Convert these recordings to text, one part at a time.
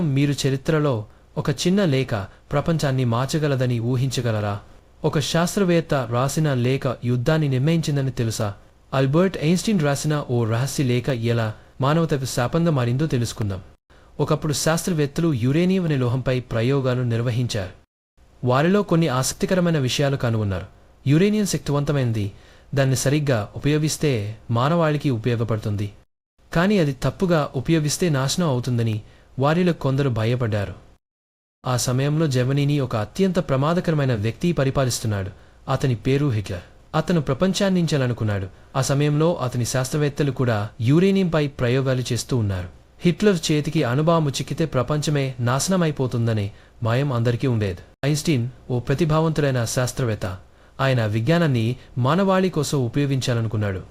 మీరు చరిత్రలో ఒక చిన్న లేఖ ప్రపంచాన్ని మార్చగలదని ఊహించగలరా? ఒక శాస్త్రవేత్త రాసిన లేఖ యుద్ధాన్ని నిర్ణయించిందని తెలుసా? అల్బర్ట్ ఐన్స్టీన్ రాసిన ఓ రహస్య లేఖ ఎలా మానవతకు శాపంగా మారిందో తెలుసుకుందాం. ఒకప్పుడు శాస్త్రవేత్తలు యురేనియం అనే లోహంపై ప్రయోగాలు నిర్వహించారు. వారిలో కొన్ని ఆసక్తికరమైన విషయాలు కనుగొన్నారు. యురేనియం శక్తివంతమైనది. దాన్ని సరిగ్గా ఉపయోగిస్తే మానవాళికి ఉపయోగపడుతుంది. కానీ అది తప్పుగా ఉపయోగిస్తే నాశనం అవుతుందని వారిలో కొందరు భయపడ్డారు. ఆ సమయంలో జర్మనీని ఒక అత్యంత ప్రమాదకరమైన వ్యక్తి పరిపాలిస్తున్నాడు. అతని పేరు హిట్లర్. అతను ప్రపంచాన్నించాలనుకున్నాడు. ఆ సమయంలో అతని శాస్త్రవేత్తలు కూడా యురేనియంపై ప్రయోగాలు చేస్తూ ఉన్నారు. హిట్లర్ చేతికి అణుబాంబు చిక్కితే ప్రపంచమే నాశనమైపోతుందనే భయం అందరికీ ఉండేది. ఐన్స్టీన్ ఓ ప్రతిభావంతుడైన శాస్త్రవేత్త. ఆయన విజ్ఞానాన్ని మానవాళి కోసం ఉపయోగించాలనుకున్నాడు.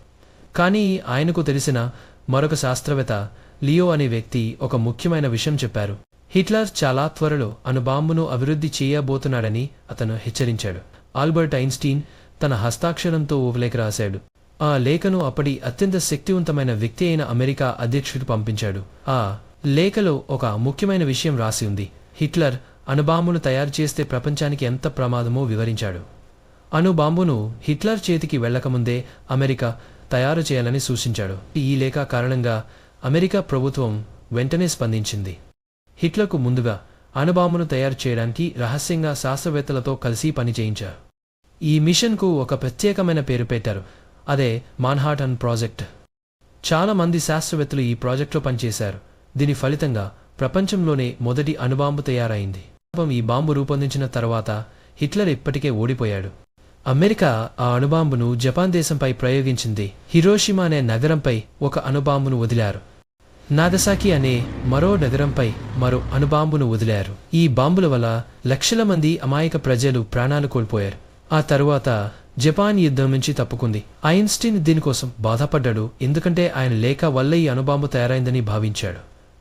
కానీ ఆయనకు తెలిసిన మరొక శాస్త్రవేత్త లియో అనే వ్యక్తి ఒక ముఖ్యమైన విషయం చెప్పారు. హిట్లర్ చాలా త్వరలో అణుబాంబును అభివృద్ధి చేయబోతున్నాడని అతను హెచ్చరించాడు. ఆల్బర్ట్ ఐన్స్టీన్ తన హస్తాక్షరంతో ఓ లేఖ రాశాడు. ఆ లేఖను అప్పటి అత్యంత శక్తివంతమైన వ్యక్తి అయిన అమెరికా అధ్యక్షుడు పంపించాడు. ఆ లేఖలో ఒక ముఖ్యమైన విషయం రాసి ఉంది. హిట్లర్ అణుబాంబును తయారు చేస్తే ప్రపంచానికి ఎంత ప్రమాదమో వివరించాడు. అణుబాంబును హిట్లర్ చేతికి వెళ్ళకముందే అమెరికా తయారు చేయాలని సూచించాడు. ఈ లేఖ కారణంగా అమెరికా ప్రభుత్వం వెంటనే స్పందించింది. హిట్లకు ముందుగా అణుబాంబును తయారు చేయడానికి రహస్యంగా శాస్త్రవేత్తలతో కలిసి పనిచేయించారు. ఈ మిషన్కు ఒక ప్రత్యేకమైన పేరు పెట్టారు. అదే మాన్హాటన్ ప్రాజెక్ట్. చాలా మంది శాస్త్రవేత్తలు ఈ ప్రాజెక్టులో పనిచేశారు. దీని ఫలితంగా ప్రపంచంలోనే మొదటి అణుబాంబు తయారైంది. ఈ బాంబు రూపొందించిన తర్వాత హిట్లర్ ఇప్పటికే ఓడిపోయాడు. అమెరికా ఆ అణుబాంబును జపాన్ దేశంపై ప్రయోగించింది. హిరోషిమా అనే నగరంపై ఒక అణుబాంబును వదిలారు. నాదసాకి అనే మరో నగరంపై మరో అణుబాంబును వదిలారు. ఈ బాంబుల వల్ల లక్షల మంది అమాయక ప్రజలు ప్రాణాలు కోల్పోయారు. ఆ తరువాత జపాన్ యుద్ధం నుంచి తప్పుకుంది. ఐన్స్టీన్ దీనికోసం బాధపడ్డాడు ఎందుకంటే ఆయన లేఖ వల్ల ఈ అణుబాంబు తయారైందని భావించాడు.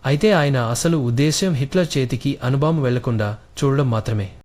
అయితే ఆయన అసలు ఉద్దేశ్యం హిట్లర్ చేతికి అణుబాంబు వెళ్ళకుండా చూడడం మాత్రమే.